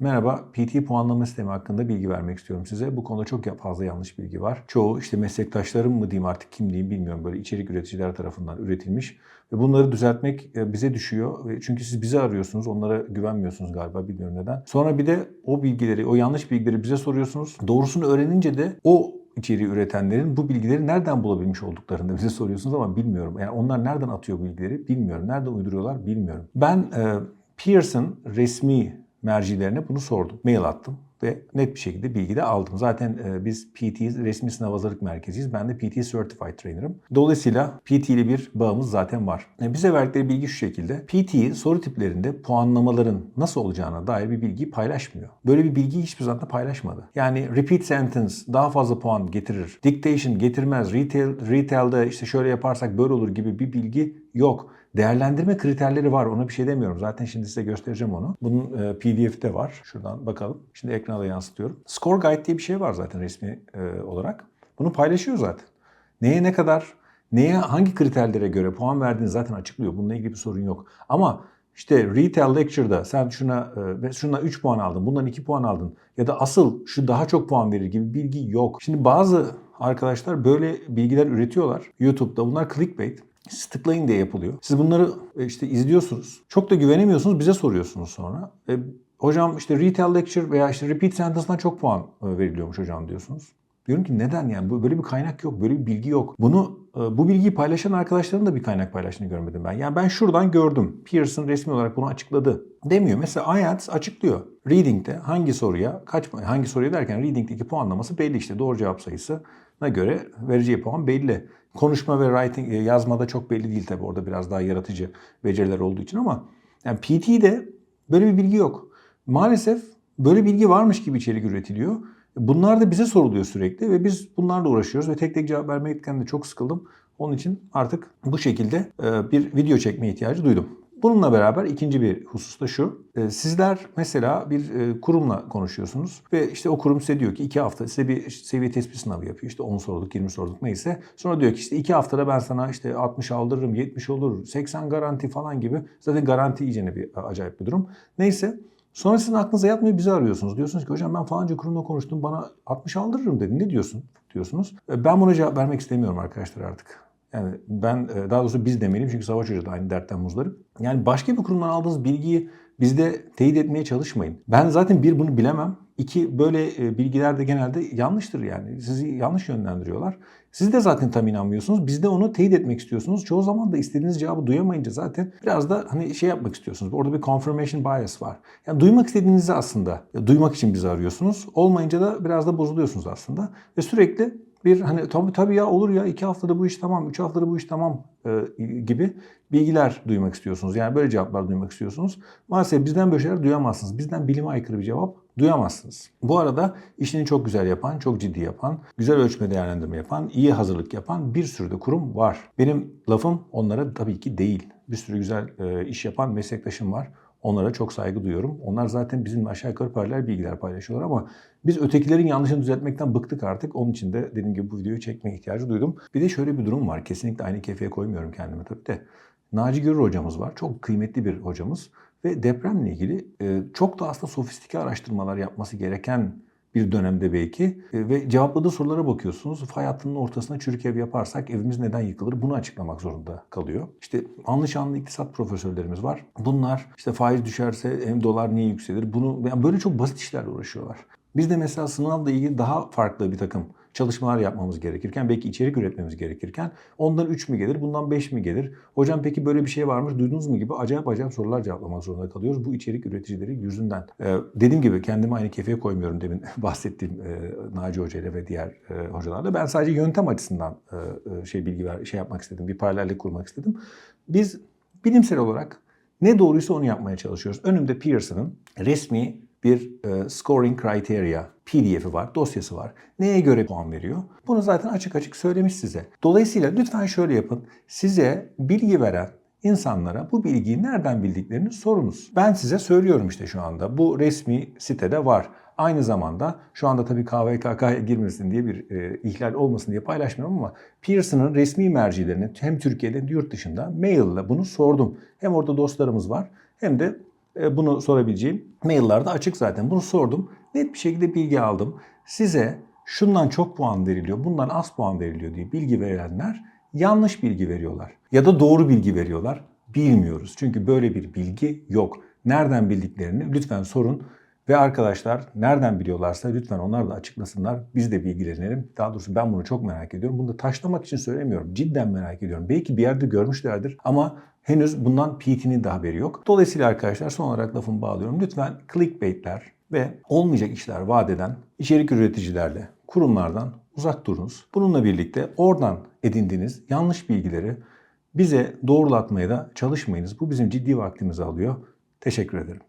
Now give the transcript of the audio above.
Merhaba, PT puanlama sistemi hakkında bilgi vermek istiyorum size. Bu konuda çok fazla yanlış bilgi var. Çoğu işte meslektaşlarım mı diyeyim artık kim diyeyim bilmiyorum böyle içerik üreticiler tarafından üretilmiş. Ve bunları düzeltmek e, bize düşüyor. Çünkü siz bizi arıyorsunuz, onlara güvenmiyorsunuz galiba bilmiyorum neden. Sonra bir de o bilgileri, o yanlış bilgileri bize soruyorsunuz. Doğrusunu öğrenince de o içeriği üretenlerin bu bilgileri nereden bulabilmiş olduklarını da bize soruyorsunuz ama bilmiyorum. Yani onlar nereden atıyor bilgileri bilmiyorum. Nereden uyduruyorlar bilmiyorum. Ben e, Pearson resmi mercilerine bunu sordum. Mail attım ve net bir şekilde bilgi de aldım. Zaten e, biz PT resmi sınav hazırlık merkeziyiz. Ben de PT Certified Trainer'ım. Dolayısıyla PT ile bir bağımız zaten var. E, bize verdikleri bilgi şu şekilde. PT soru tiplerinde puanlamaların nasıl olacağına dair bir bilgi paylaşmıyor. Böyle bir bilgiyi hiçbir zaman da paylaşmadı. Yani repeat sentence daha fazla puan getirir. Dictation getirmez. Retail, retail'de işte şöyle yaparsak böyle olur gibi bir bilgi yok. Değerlendirme kriterleri var. Ona bir şey demiyorum. Zaten şimdi size göstereceğim onu. Bunun e, PDF'i de var. Şuradan bakalım. Şimdi ekrana da yansıtıyorum. Score Guide diye bir şey var zaten resmi e, olarak. Bunu paylaşıyor zaten. Neye ne kadar, neye hangi kriterlere göre puan verdiğini zaten açıklıyor. Bununla ilgili bir sorun yok. Ama işte retail lecture'da sen şuna e, şuna 3 puan aldın, bundan 2 puan aldın ya da asıl şu daha çok puan verir gibi bilgi yok. Şimdi bazı arkadaşlar böyle bilgiler üretiyorlar YouTube'da. Bunlar clickbait. Siz tıklayın diye yapılıyor. Siz bunları e, işte izliyorsunuz. Çok da güvenemiyorsunuz. Bize soruyorsunuz sonra. E, hocam işte retail lecture veya işte repeat sentence'dan çok puan e, veriliyormuş hocam diyorsunuz. Diyorum ki neden yani? Böyle bir kaynak yok, böyle bir bilgi yok. Bunu e, bu bilgiyi paylaşan arkadaşların da bir kaynak paylaştığını görmedim ben. Yani ben şuradan gördüm. Pearson resmi olarak bunu açıkladı. Demiyor. Mesela IELTS açıklıyor. Reading'de hangi soruya kaç hangi soruya derken reading'deki puanlaması belli işte. Doğru cevap sayısına göre vereceği puan belli. Konuşma ve writing e, yazmada çok belli değil tabii. Orada biraz daha yaratıcı beceriler olduğu için ama yani PT'de böyle bir bilgi yok. Maalesef böyle bilgi varmış gibi içerik üretiliyor. Bunlar da bize soruluyor sürekli ve biz bunlarla uğraşıyoruz ve tek tek cevap vermekten de çok sıkıldım. Onun için artık bu şekilde e, bir video çekme ihtiyacı duydum. Bununla beraber ikinci bir husus da şu. E, Sizler mesela bir e, kurumla konuşuyorsunuz ve işte o kurum size diyor ki iki hafta size bir seviye tespit sınavı yapıyor. İşte 10 soruluk, 20 soruluk neyse. Sonra diyor ki işte iki haftada ben sana işte 60 aldırırım, 70 olur, 80 garanti falan gibi. Zaten garanti iyicene bir acayip bir durum. Neyse. Sonra sizin aklınıza yatmıyor bizi arıyorsunuz. Diyorsunuz ki hocam ben falanca kurumla konuştum bana 60 aldırırım dedi. Ne diyorsun? diyorsunuz. E, Ben buna cevap vermek istemiyorum arkadaşlar artık. Yani ben e, daha doğrusu biz demeliyim çünkü Savaş Hoca da aynı dertten muzdarip. Yani başka bir kurumdan aldığınız bilgiyi bizde teyit etmeye çalışmayın. Ben zaten bir bunu bilemem. İki böyle e, bilgiler de genelde yanlıştır yani. Sizi yanlış yönlendiriyorlar. Siz de zaten tam inanmıyorsunuz. Biz de onu teyit etmek istiyorsunuz. Çoğu zaman da istediğiniz cevabı duyamayınca zaten biraz da hani şey yapmak istiyorsunuz. Orada bir confirmation bias var. Yani duymak istediğinizi aslında duymak için bizi arıyorsunuz. Olmayınca da biraz da bozuluyorsunuz aslında. Ve sürekli bir hani tabii tabii ya olur ya iki haftada bu iş tamam, üç haftada bu iş tamam e, gibi bilgiler duymak istiyorsunuz. Yani böyle cevaplar duymak istiyorsunuz. Maalesef bizden böyle şeyler duyamazsınız. Bizden bilime aykırı bir cevap duyamazsınız. Bu arada işini çok güzel yapan, çok ciddi yapan, güzel ölçme değerlendirme yapan, iyi hazırlık yapan bir sürü de kurum var. Benim lafım onlara tabii ki değil. Bir sürü güzel e, iş yapan meslektaşım var. Onlara çok saygı duyuyorum. Onlar zaten bizimle aşağı yukarı paralel bilgiler paylaşıyorlar ama biz ötekilerin yanlışını düzeltmekten bıktık artık. Onun için de dediğim gibi bu videoyu çekmeye ihtiyacı duydum. Bir de şöyle bir durum var. Kesinlikle aynı kefeye koymuyorum kendimi tabii de. Naci Görür hocamız var. Çok kıymetli bir hocamız. Ve depremle ilgili e, çok da aslında sofistike araştırmalar yapması gereken bir dönemde belki E, ve cevapladığı sorulara bakıyorsunuz. Fay hattının ortasına çürük ev yaparsak evimiz neden yıkılır? Bunu açıklamak zorunda kalıyor. İşte anlı şanlı iktisat profesörlerimiz var. Bunlar işte faiz düşerse hem dolar niye yükselir? Bunu yani böyle çok basit işlerle uğraşıyorlar. Biz de mesela sınavla ilgili daha farklı bir takım çalışmalar yapmamız gerekirken, belki içerik üretmemiz gerekirken ondan 3 mü gelir, bundan 5 mi gelir? Hocam peki böyle bir şey varmış, duydunuz mu gibi acayip acayip sorular cevaplamak zorunda kalıyoruz bu içerik üreticileri yüzünden. Ee, dediğim gibi kendimi aynı kefeye koymuyorum demin bahsettiğim e, Naci Hoca ile ve diğer e, hocalarla. Ben sadece yöntem açısından e, e, şey bilgi ver, şey yapmak istedim, bir paralellik kurmak istedim. Biz bilimsel olarak ne doğruysa onu yapmaya çalışıyoruz. Önümde Pearson'ın resmi bir e, scoring criteria PDF'i var, dosyası var. Neye göre puan veriyor? Bunu zaten açık açık söylemiş size. Dolayısıyla lütfen şöyle yapın. Size bilgi veren insanlara bu bilgiyi nereden bildiklerini sorunuz. Ben size söylüyorum işte şu anda. Bu resmi sitede var. Aynı zamanda şu anda tabii KVKK'ya girmesin diye bir e, ihlal olmasın diye paylaşmıyorum ama Pearson'ın resmi mercilerine hem Türkiye'de hem de yurt dışında maille bunu sordum. Hem orada dostlarımız var hem de bunu sorabileceğim. Maillerde açık zaten. Bunu sordum. Net bir şekilde bilgi aldım. Size şundan çok puan veriliyor, bundan az puan veriliyor diye bilgi verenler yanlış bilgi veriyorlar. Ya da doğru bilgi veriyorlar. Bilmiyoruz. Çünkü böyle bir bilgi yok. Nereden bildiklerini lütfen sorun. Ve arkadaşlar nereden biliyorlarsa lütfen onlar da açıklasınlar. Biz de bilgilenelim. Daha doğrusu ben bunu çok merak ediyorum. Bunu da taşlamak için söylemiyorum. Cidden merak ediyorum. Belki bir yerde görmüşlerdir ama henüz bundan PT'nin de haberi yok. Dolayısıyla arkadaşlar son olarak lafımı bağlıyorum. Lütfen clickbaitler ve olmayacak işler vaat eden içerik üreticilerle, kurumlardan uzak durunuz. Bununla birlikte oradan edindiğiniz yanlış bilgileri bize doğrulatmaya da çalışmayınız. Bu bizim ciddi vaktimizi alıyor. Teşekkür ederim.